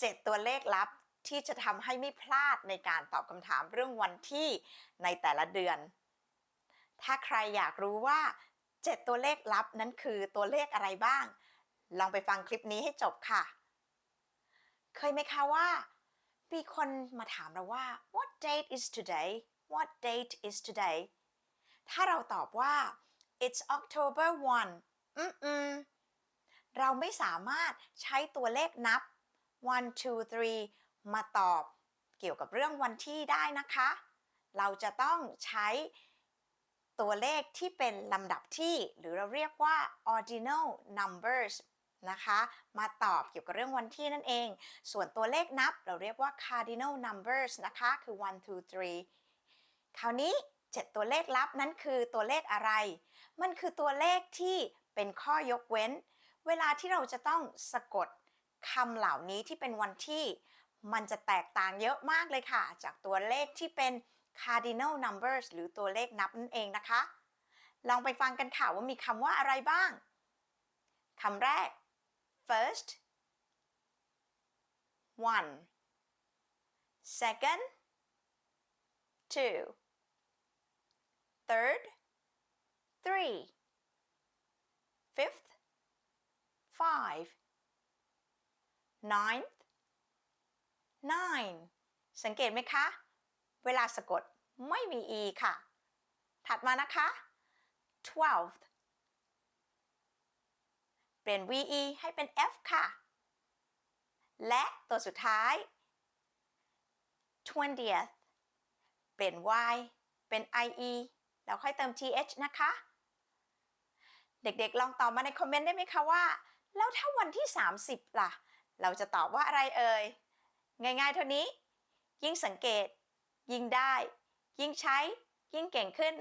7 ตัวเลขลับที่จะทำให้ไม่พลาดในการตอบคำถามเรื่องวันที่ในแต่ละเดือน ถ้าใครอยากรู้ว่า 7 ตัวเลขลับนั้นคือตัวเลขอะไรบ้าง ลองไปฟังคลิปนี้ให้จบค่ะ เคยไหมคะว่า มีคนมาถามเราว่า what date is today what date is today ถ้าเราตอบว่า it's October 1อืมอืมเราไม่สามารถใช้ตัวเลขนับ one two three มาตอบเกี่ยวกับเรื่องวันที่ได้นะคะ เราจะต้องใช้ตัวเลขที่เป็นลำดับที่ หรือเราเรียกว่า ordinal numbers นะคะ มาตอบเกี่ยวกับเรื่องวันที่นั่นเอง ส่วนตัวเลขนับเราเรียกว่า cardinal numbers นะคะ คือ one two three คราวนี้ 7 ตัวเลขลับนั้นคือตัวเลขอะไร มันคือตัวเลขที่เป็นข้อยกเว้น เวลาที่เราจะต้องสะกด คำเหล่านี้ที่เป็นวันที่มันจะแตกต่างเยอะมากเลยค่ะ จากตัวเลขที่เป็น cardinal numbers หรือตัวเลขนับนั่นเองนะคะ ลองไปฟังกันค่ะว่ามีคำว่าอะไรบ้างคำแรก first one second two third three fifth five ninth nine สังเกตไหมคะ เวลาสะกดไม่มี e ค่ะ ถัดมานะคะ twelfth เปลี่ยน ve ให้เป็น f ค่ะ และตัวสุดท้าย twentieth เปลี่ยน y เป็น ie แล้วค่อยเติม th นะคะ เด็กๆ ลองตอบมาในคอมเมนต์ได้ไหมคะว่า แล้วถ้าวันที่ 30 ล่ะ เราจะตอบว่าอะไรเอ่ย ง่ายๆเท่านี้ ยิ่งสังเกต ยิ่งได้ ยิ่งใช้ ยิ่งเก่งขึ้น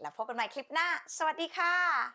แล้วพบกันใหม่คลิปหน้า สวัสดีค่ะ